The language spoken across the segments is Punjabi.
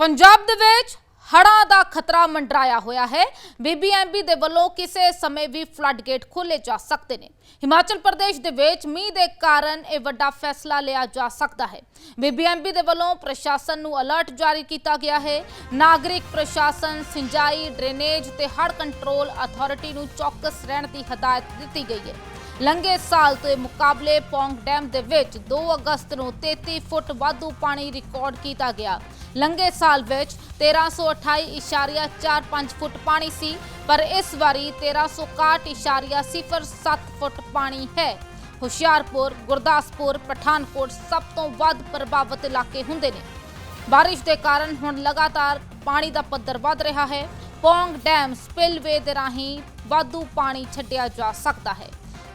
ਪੰਜਾਬ ਦੇ ਵਿੱਚ ਹੜ੍ਹਾਂ ਦਾ ਖਤਰਾ ਮੰਡਰਾਇਆ ਹੋਇਆ ਹੈ। ਬੀਬੀਐਮਬੀ ਦੇ ਵੱਲੋਂ ਕਿਸੇ ਸਮੇਂ ਵੀ ਫਲੱਡ ਗੇਟ ਖੋਲੇ ਜਾ ਸਕਦੇ ਨੇ। ਹਿਮਾਚਲ ਪ੍ਰਦੇਸ਼ ਦੇ ਵਿੱਚ ਮੀਂਹ ਦੇ ਕਾਰਨ ਇਹ ਵੱਡਾ ਫੈਸਲਾ ਲਿਆ ਜਾ ਸਕਦਾ ਹੈ। ਬੀਬੀਐਮਬੀ ਦੇ ਵੱਲੋਂ ਪ੍ਰਸ਼ਾਸਨ ਨੂੰ ਅਲਰਟ ਜਾਰੀ ਕੀਤਾ ਗਿਆ ਹੈ। ਨਾਗਰਿਕ ਪ੍ਰਸ਼ਾਸਨ, ਸਿੰਜਾਈ, ਡਰੇਨੇਜ ਤੇ ਹੜ੍ਹ ਕੰਟਰੋਲ ਅਥਾਰਟੀ ਨੂੰ ਚੌਕਸ ਰਹਿਣ ਦੀ ਹਦਾਇਤ ਦਿੱਤੀ ਗਈ ਹੈ। ਲੰਘੇ ਸਾਲ ਤੋਂ ਇਹ ਮੁਕਾਬਲੇ ਪੌਂਗ ਡੈਮ ਦੇ ਵਿੱਚ 2 ਅਗਸਤ ਨੂੰ 33 ਫੁੱਟ ਵਾਧੂ ਪਾਣੀ ਰਿਕਾਰਡ ਕੀਤਾ ਗਿਆ। ਲੰਘੇ ਸਾਲ ਵਿੱਚ 1328.45 ਫੁੱਟ ਪਾਣੀ ਸੀ, ਪਰ ਇਸ ਵਾਰੀ 1361.07 ਫੁੱਟ ਪਾਣੀ ਹੈ। ਹੁਸ਼ਿਆਰਪੁਰ, ਗੁਰਦਾਸਪੁਰ, ਪਠਾਨਕੋਟ ਸਭ ਤੋਂ ਵੱਧ ਪ੍ਰਭਾਵਿਤ ਇਲਾਕੇ ਹੁੰਦੇ ਨੇ। ਬਾਰਿਸ਼ ਦੇ ਕਾਰਨ ਹੁਣ ਲਗਾਤਾਰ ਪਾਣੀ ਦਾ ਪੱਧਰ ਵੱਧ ਰਿਹਾ ਹੈ। ਪੌਂਗ ਡੈਮ ਸਪਿਲਵੇ ਦੇ ਰਾਹੀਂ ਵਾਧੂ ਪਾਣੀ ਛੱਡਿਆ ਜਾ ਸਕਦਾ ਹੈ।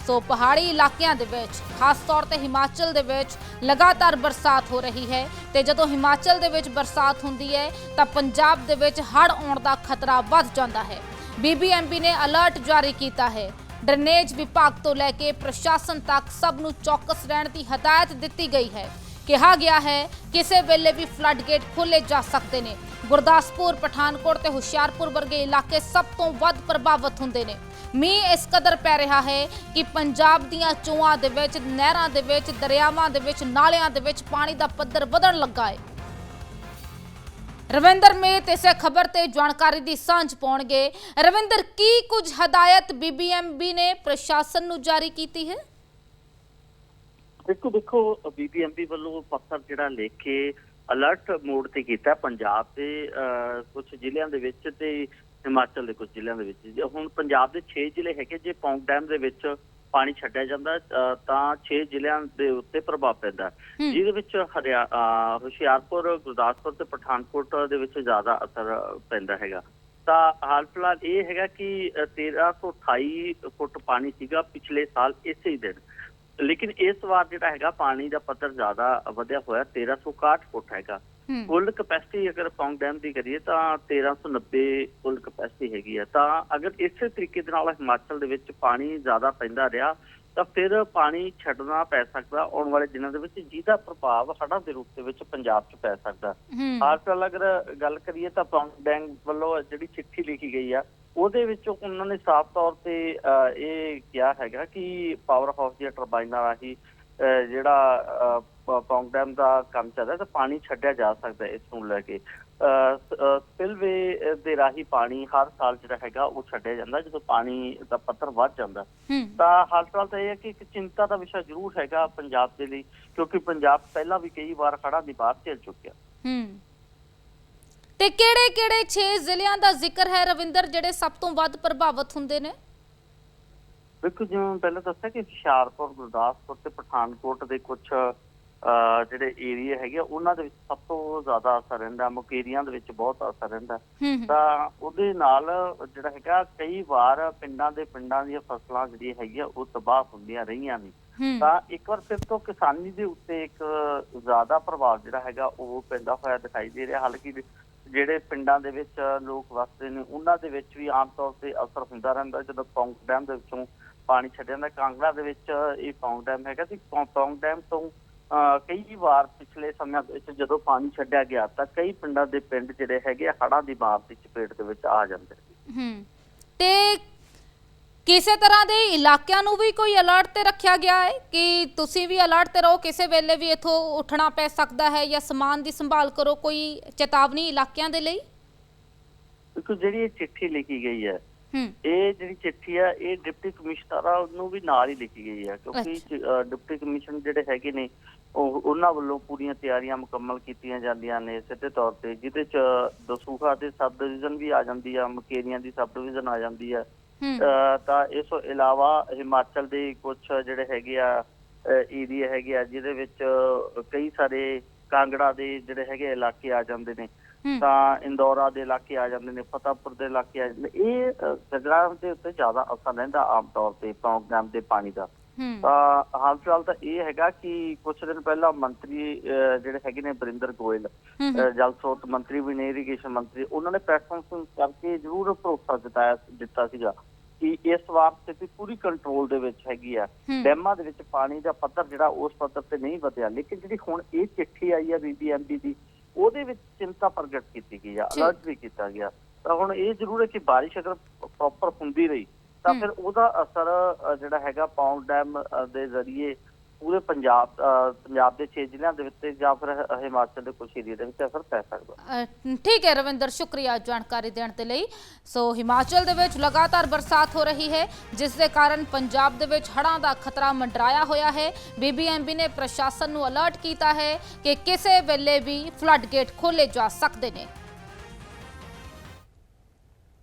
ਸੋ ਪਹਾੜੀ ਇਲਾਕਿਆਂ ਦੇ ਵਿੱਚ, ਖਾਸ ਤੌਰ ਤੇ ਹਿਮਾਚਲ ਦੇ ਵਿੱਚ ਲਗਾਤਾਰ ਬਰਸਾਤ ਹੋ ਰਹੀ ਹੈ ਤੇ ਜਦੋਂ ਹਿਮਾਚਲ ਦੇ ਵਿੱਚ ਬਰਸਾਤ ਹੁੰਦੀ ਹੈ ਤਾਂ ਪੰਜਾਬ ਦੇ ਵਿੱਚ ਹੜ੍ਹ ਆਉਣ ਦਾ ਖਤਰਾ ਵੱਧ ਜਾਂਦਾ ਹੈ। ਬੀਬੀਐਮਬੀ ਨੇ ਅਲਰਟ ਜਾਰੀ ਕੀਤਾ ਹੈ। ਡਰੇਨੇਜ ਵਿਭਾਗ ਤੋਂ ਲੈ ਕੇ ਪ੍ਰਸ਼ਾਸਨ ਤੱਕ ਸਭ ਨੂੰ ਚੌਕਸ ਰਹਿਣ ਦੀ ਹਦਾਇਤ ਦਿੱਤੀ ਗਈ ਹੈ। ਕਿਹਾ ਗਿਆ ਹੈ, ਕਿਸੇ ਵੇਲੇ ਵੀ ਫਲੱਡ ਗੇਟ ਖੋਲੇ ਜਾ ਸਕਦੇ ਨੇ। ਗੁਰਦਾਸਪੁਰ, ਪਠਾਨਕੋਟ ਤੇ ਹੁਸ਼ਿਆਰਪੁਰ ਵਰਗੇ ਇਲਾਕੇ ਸਭ ਤੋਂ ਵੱਧ ਪ੍ਰਭਾਵਿਤ ਹੁੰਦੇ ਨੇ। ਮੀਂਹ ਇਸ ਕਦਰ ਪੈ ਰਿਹਾ ਹੈ ਕਿ ਪੰਜਾਬ ਦੀਆਂ ਚੋਆਂ ਦੇ ਵਿੱਚ, ਨਹਿਰਾਂ ਦੇ ਵਿੱਚ, ਦਰਿਆਵਾਂ ਦੇ ਵਿੱਚ, ਨਾਲਿਆਂ ਦੇ ਵਿੱਚ ਪਾਣੀ ਦਾ ਪੱਧਰ ਵਧਣ ਲੱਗਾ ਹੈ। ਰਵਿੰਦਰ ਮੇਤ ਇਸੇ ਖਬਰ ਤੇ ਜਾਣਕਾਰੀ ਦੀ ਸਾਂਝ ਪਾਉਣਗੇ। ਰਵਿੰਦਰ, ਕੀ ਕੁਝ ਹਦਾਇਤ ਬੀਬੀਐਮਬੀ ਨੇ ਪ੍ਰਸ਼ਾਸਨ ਨੂੰ ਜਾਰੀ ਕੀਤੀ ਹੈ? ਦੇਖੋ ਦੇਖੋ ਬੀਬੀਐਮਬੀ ਵੱਲੋਂ ਪੱਤਰ ਜਿਹੜਾ ਲਿਖ ਕੇ ਅਲਰਟ ਮੋਡ ਤੇ ਕੀਤਾ ਪੰਜਾਬ ਦੇ ਕੁਝ ਜ਼ਿਲ੍ਹਿਆਂ ਦੇ ਵਿੱਚ ਤੇ ਹਿਮਾਚਲ ਦੇ ਕੁਝ ਜ਼ਿਲ੍ਹਿਆਂ ਦੇ ਵਿੱਚ। ਜੇ ਹੁਣ ਪੰਜਾਬ ਦੇ 6 ਜ਼ਿਲ੍ਹੇ ਹੈਗੇ ਜੇ ਪੌਂਗ ਡੈਮ ਦੇ ਵਿੱਚ ਪਾਣੀ ਛੱਡਿਆ ਜਾਂਦਾ ਤਾਂ 6 ਜ਼ਿਲ੍ਹਿਆਂ ਦੇ ਉੱਤੇ ਪ੍ਰਭਾਵ ਪੈਂਦਾ। ਜਿਹਦੇ ਵਿੱਚ ਹੁਸ਼ਿਆਰਪੁਰ ਗੁਰਦਾਸਪੁਰ ਤੇ ਪਠਾਨਕੋਟ ਦੇ ਵਿੱਚ ਜ਼ਿਆਦਾ ਅਸਰ ਪੈਂਦਾ ਹੈਗਾ। ਤਾਂ ਹਾਲ ਫਿਲਹਾਲ ਇਹ ਹੈਗਾ ਕਿ ਅਹ, 1328 ਫੁੱਟ ਪਾਣੀ ਸੀਗਾ ਪਿਛਲੇ ਸਾਲ ਇਸੇ ਦਿਨ। ਲੇਕਿਨ ਇਸ ਵਾਰ ਜਿਹੜਾ ਹੈਗਾ ਪਾਣੀ ਦਾ ਪੱਧਰ ਜ਼ਿਆਦਾ ਵਧਿਆ ਹੋਇਆ 1361 ਫੁੱਟ ਹੈਗਾ। ਕੁੱਲ ਕਪੈਸਿਟੀ ਅਗਰ ਪੌਂਗ ਡੈਮ ਦੀ ਕਰੀਏ ਤਾਂ 1390 ਕੁੱਲ ਕਪੈਸਿਟੀ ਹੈਗੀ ਹੈ ਤਾਂ ਅਗਰ ਇਸੇ ਤਰੀਕੇ ਦੇ ਨਾਲ ਹਿਮਾਚਲ ਦੇ ਵਿੱਚ ਪਾਣੀ ਜ਼ਿਆਦਾ ਪੈਂਦਾ ਰਿਹਾ ਤਾਂ ਫਿਰ ਪਾਣੀ ਛੱਡਣਾ ਪੈ ਸਕਦਾ ਆਉਣ ਵਾਲੇ ਦਿਨਾਂ ਦੇ ਵਿੱਚ ਜਿਹਦਾ ਪ੍ਰਭਾਵ ਹੜ੍ਹਾਂ ਦੇ ਰੂਪ ਦੇ ਵਿੱਚ ਪੰਜਾਬ 'ਚ ਪੈ ਸਕਦਾ। ਹੂੰ। ਹਾਲ ਫਿਲਹਾਲ ਅਗਰ ਗੱਲ ਕਰੀਏ ਤਾਂ ਪੌਂਗ ਡੈਮ ਵੱਲੋਂ ਜਿਹੜੀ ਚਿੱਠੀ ਲਿਖੀ ਗਈ ਆ ਉਹਦੇ ਵਿੱਚ ਉਹਨਾਂ ਨੇ ਸਾਫ਼ ਤੌਰ ਤੇ ਇਹ ਕਿਹਾ ਹੈਗਾ ਕਿ ਪਾਵਰ ਹਾਊਸ ਦੀਆਂ ਟਰਬਾਈਨਾਂ ਰਾਹੀਂ ਜਿਹੜਾ ਪੌਂਗ ਡੈਮ ਦਾ ਕੰਮ ਚੱਲਦਾ ਤਾਂ ਪਾਣੀ ਛੱਡਿਆ ਜਾ ਸਕਦਾ ਇਸ ਨੂੰ ਲੈ ਕੇ। ਸਪਿਲਵੇ ਦੇ ਰਾਹੀਂ ਪਾਣੀ ਹਰ ਸਾਲ ਜਿਹੜਾ ਹੈਗਾ ਉਹ ਛੱਡਿਆ ਜਾਂਦਾ ਜਦੋਂ ਪਾਣੀ ਦਾ ਪੱਧਰ ਵੱਧ ਜਾਂਦਾ। ਤਾਂ ਹਾਲ ਤਾਂ ਇਹ ਹੈ ਕਿ ਇੱਕ ਚਿੰਤਾ ਦਾ ਵਿਸ਼ਾ ਜ਼ਰੂਰ ਹੈਗਾ ਪੰਜਾਬ ਦੇ ਲਈ ਕਿਉਂਕਿ ਪੰਜਾਬ ਪਹਿਲਾਂ ਵੀ ਕਈ ਵਾਰ ਹੜ੍ਹਾਂ ਦੀ ਬਾਤ ਝੇਲ ਚੁੱਕਿਆ। ਤੇ ਕਿਹੜੇ ਕਿਹੜੇ 6 ਜ਼ਿਲ੍ਹਿਆਂ ਦਾ ਜ਼ਿਕਰ ਹੈ ਰਵਿੰਦਰ ਜਿਹੜੇ ਸਭ ਤੋਂ ਵੱਧ ਪ੍ਰਭਾਵਿਤ ਹੁੰਦੇ ਨੇ? ਦੇਖੋ ਜਿਵੇਂ ਪਹਿਲਾਂ ਦੱਸਿਆ ਕਿ ਹੁਸ਼ਿਆਰਪੁਰ ਗੁਰਦਾਸਪੁਰ ਤੇ ਪਠਾਨਕੋਟ ਦੇ ਕੁਝ ਜਿਹੜੇ ਏਰੀਆ ਹੈਗੇ ਉਹਨਾਂ ਦੇ ਵਿੱਚ ਸਭ ਤੋਂ ਜ਼ਿਆਦਾ ਅਸਰ ਰਹਿੰਦਾ ਮੁਕੇਰੀਆਂ ਦੇ ਵਿੱਚ ਬਹੁਤ ਅਸਰ ਰਹਿੰਦਾ। ਤਾਂ ਉਹਦੇ ਨਾਲ ਜਿਹੜਾ ਹੈਗਾ ਕਈ ਵਾਰ ਪਿੰਡਾਂ ਦੇ ਪਿੰਡਾਂ ਦੀਆਂ ਫਸਲਾਂ ਜਿਹੜੀਆਂ ਹੈਗੀਆਂ ਉਹ ਤਬਾਹ ਹੁੰਦੀਆਂ ਰਹੀਆਂ ਨੇ। ਤਾਂ ਇੱਕ ਵਾਰ ਫਿਰ ਤੋਂ ਕਿਸਾਨੀ ਦੇ ਉੱਤੇ ਇੱਕ ਜ਼ਿਆਦਾ ਪ੍ਰਭਾਵ ਜਿਹੜਾ ਹੈਗਾ ਉਹ ਪੈਂਦਾ ਹੋਇਆ ਦਿਖਾਈ ਦੇ ਰਿਹਾ। ਹਾਲਾਂਕਿ ਜਿਹੜੇ ਪਿੰਡਾਂ ਦੇ ਵਿੱਚ ਲੋਕ ਵਸਦੇ ਨੇ ਉਹਨਾਂ ਦੇ ਵਿੱਚ ਵੀ ਆਮ ਤੌਰ ਤੇ ਅਸਰ ਹੁੰਦਾ ਰਹਿੰਦਾ। ਜਦੋਂ ਪੌਂਗ ਡੈਮ ਦੇ ਵਿੱਚੋਂ ਪਾਣੀ ਛੱਡਿਆ ਜਾਂਦਾ ਕਾਂਗੜਾ ਦੇ ਵਿੱਚ ਇਹ ਪੌਂਗ ਡੈਮ ਹੈਗਾ ਸੀ। ਪੌਂਗ ਡੈਮ ਤੋਂ ਕਈ ਵਾਰ ਪਿਛਲੇ ਸਮਿਆਂ ਵਿੱਚ ਜਦੋਂ ਪਾਣੀ ਛੱਡਿਆ ਗਿਆ ਤਾਂ ਕਈ ਪਿੰਡਾਂ ਦੇ ਪਿੰਡ ਜਿਹੜੇ ਹੈਗੇ ਆ, ਹੜ੍ਹਾਂ ਦੀ ਮਾਰ ਦੀ ਚਪੇਟ ਦੇ ਵਿੱਚ ਆ ਜਾਂਦੇ ਹੂੰ। ਤੇ ਕਿਸੇ ਤਰ੍ਹਾਂ ਦੇ ਇਲਾਕਿਆਂ ਨੂੰ ਵੀ ਕੋਈ ਅਲਰਟ ਤੇ ਰੱਖਿਆ ਗਿਆ ਹੈ ਕਿ ਤੁਸੀਂ ਵੀ ਅਲਰਟ ਤੇ ਰਹੋ ਕਿਸੇ ਵੇਲੇ ਵੀ ਇਥੋਂ ਉੱਠਣਾ ਪੈ ਸਕਦਾ ਹੈ ਜਾਂ ਸਮਾਨ ਦੀ ਸੰਭਾਲ ਕਰੋ ਕੋਈ ਚੇਤਾਵਨੀ ਇਲਾਕਿਆਂ ਦੇ ਲਈ? ਕਿਉਂਕਿ ਜਿਹੜੀ ਇਹ ਚਿੱਠੀ ਲਿਖੀ ਗਈ ਹੂੰ ਇਹ ਜਿਹੜੀ ਚਿੱਠੀ ਆ ਇਹ ਡਿਪਟੀ ਕਮਿਸ਼ਨਰ ਨੂੰ ਵੀ ਨਾਲ ਹੀ ਲਿਖੀ ਗਈ ਹੈ ਕਿਉਂਕਿ ਡਿਪਟੀ ਕਮਿਸ਼ਨ ਜਿਹੜੇ ਹੈਗੇ ਨੇ ਉਹ ਉਹਨਾਂ ਵੱਲੋਂ ਪੂਰੀਆਂ ਤਿਆਰੀਆਂ ਮੁਕੰਮਲ ਕੀਤੀਆਂ ਜਾਂਦੀਆਂ ਨੇ ਸਿੱਧੇ ਤੌਰ ਤੇ ਜਿਹਦੇ ਚ ਦਸੂਹਾ ਦੇ ਸਬ ਡਿਵੀਜ਼ਨ ਵੀ ਆ ਜਾਂਦੀ ਆ ਮਕੇਰੀਆਂ ਦੀ ਸਬ ਡਿਵੀਜ਼ਨ ਆ ਜਾਂਦੀ ਆ। ਤਾਂ ਇਸ ਤੋਂ ਇਲਾਵਾ ਹਿਮਾਚਲ ਦੇ ਕੁਝ ਜਿਹੜੇ ਹੈਗੇ ਆ ਏਰੀਆ ਹੈਗੇ ਆ ਜਿਹਦੇ ਵਿੱਚ ਕਈ ਸਾਰੇ ਕਾਂਗੜਾ ਦੇ ਜਿਹੜੇ ਹੈਗੇ ਇਲਾਕੇ ਆ ਜਾਂਦੇ ਨੇ। ਤਾਂ ਇੰਦੌਰਾ ਦੇ ਇਲਾਕੇ ਆ ਜਾਂਦੇ ਨੇ ਫਤਿਹਪੁਰ ਦੇ ਇਲਾਕੇ ਆ ਜਾਂਦੇ ਇਹ ਜਗ੍ਹਾ ਦੇ ਉੱਤੇ ਜ਼ਿਆਦਾ ਅਸਰ ਰਹਿੰਦਾ ਆਮ ਤੌਰ ਤੇ ਪ੍ਰੋਗਰਾਮ ਦੇ ਪਾਣੀ ਦਾ। ਤਾਂ ਹਾਲ ਫਿਲਹਾਲ ਤਾਂ ਇਹ ਹੈਗਾ ਕਿ ਕੁਝ ਦਿਨ ਪਹਿਲਾਂ ਮੰਤਰੀ ਜਿਹੜੇ ਹੈਗੇ ਨੇ ਬਰਿੰਦਰ ਗੋਇਲ ਜਲ ਸਰੋਤ ਮੰਤਰੀ ਵੀ ਨੇ ਇਰੀਗੇਸ਼ਨ ਮੰਤਰੀ ਉਹਨਾਂ ਨੇ ਪ੍ਰੈਸ ਕਾਨਫਰੰਸ ਕਰਕੇ ਜ਼ਰੂਰ ਭਰੋਸਾ ਜਤਾਇਆ ਦਿੱਤਾ ਸੀਗਾ ਕਿ ਇਸ ਵਾਰ ਸਥਿਤੀ ਪੂਰੀ ਕੰਟਰੋਲ ਦੇ ਵਿੱਚ ਹੈਗੀ ਆ। ਡੈਮਾਂ ਦੇ ਵਿੱਚ ਪਾਣੀ ਦਾ ਪੱਧਰ ਜਿਹੜਾ ਉਸ ਪੱਧਰ ਤੇ ਨਹੀਂ ਵਧਿਆ। ਲੇਕਿਨ ਜਿਹੜੀ ਹੁਣ ਇਹ ਚਿੱਠੀ ਆਈ ਹੈ ਬੀਬੀਐਮਬੀ ਦੀ ਉਹਦੇ ਵਿੱਚ ਚਿੰਤਾ ਪ੍ਰਗਟ ਕੀਤੀ ਗਈ ਆ। ਅਲਰਟ ਵੀ ਕੀਤਾ ਗਿਆ ਤਾਂ ਹੁਣ ਇਹ ਜ਼ਰੂਰ ਹੈ ਕਿ ਬਾਰਿਸ਼ ਅਗਰ ਪ੍ਰੋਪਰ ਹੁੰਦੀ ਰਹੀ ਤਾਂ। ਫਿਰ ਉਹਦਾ ਅਸਰ ਜਿਹੜਾ ਹੈਗਾ ਪੌਂਡ ਡੈਮ ਦੇ ਜ਼ਰੀਏ ਪੂਰੇ ਪੰਜਾਬ ਪੰਜਾਬ ਦੇ 6 ਜ਼ਿਲ੍ਹਿਆਂ ਦੇ ਵਿੱਚ ਜਾਂ ਫਿਰ ਹਿਮਾਚਲ ਦੇ ਕੁਝ ਏਰੀਆ ਦੇ ਵਿੱਚ ਅਸਰ ਪੈ ਸਕਦਾ। ਠੀਕ ਹੈ ਰਵਿੰਦਰ, ਸ਼ੁਕਰੀਆ ਜਾਣਕਾਰੀ ਦੇਣ ਦੇ ਲਈ। ਸੋ ਹਿਮਾਚਲ ਦੇ ਵਿੱਚ ਲਗਾਤਾਰ ਬਰਸਾਤ ਹੋ ਰਹੀ ਹੈ, ਜਿਸ ਦੇ ਕਾਰਨ ਪੰਜਾਬ ਦੇ ਵਿੱਚ ਹੜ੍ਹਾਂ ਦਾ ਖਤਰਾ ਮੰਡਰਾਇਆ ਹੋਇਆ ਹੈ। ਬੀਬੀਐਮਬੀ ਨੇ ਪ੍ਰਸ਼ਾਸਨ ਨੂੰ ਅਲਰਟ ਕੀਤਾ ਹੈ ਕਿ ਕਿਸੇ ਵੇਲੇ ਵੀ ਫਲੱਡ ਗੇਟ ਖੋਲੇ ਜਾ ਸਕਦੇ ਨੇ।